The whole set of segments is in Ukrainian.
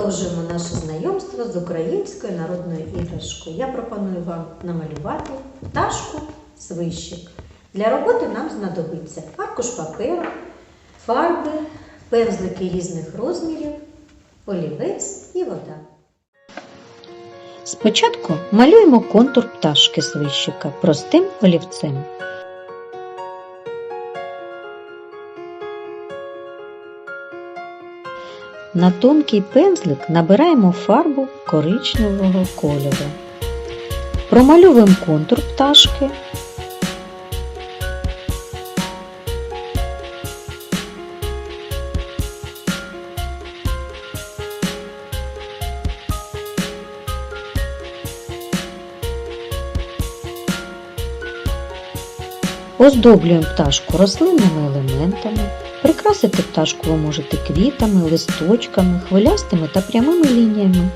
продовжуємо наше знайомство з українською народною іграшкою. Я пропоную вам намалювати пташку свищик. Для роботи нам знадобиться аркуш паперу, фарби, пензлики різних розмірів, олівець і вода. Спочатку малюємо контур пташки свищика простим олівцем. На тонкий пензлик набираємо фарбу коричневого кольору. Промальовуємо контур пташки. Оздоблюємо пташку рослинними елементами. Прикрасити пташку ви можете квітами, листочками, хвилястими та прямими лініями.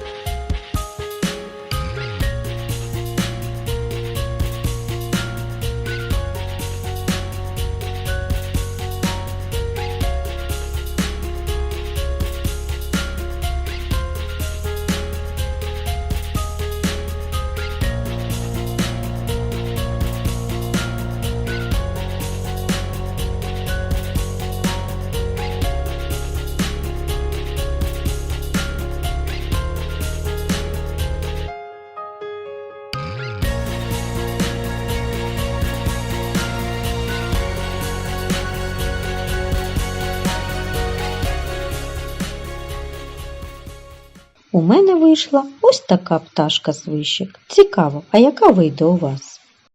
У мене вийшла ось така пташка з вишик. Цікаво, а яка вийде у вас?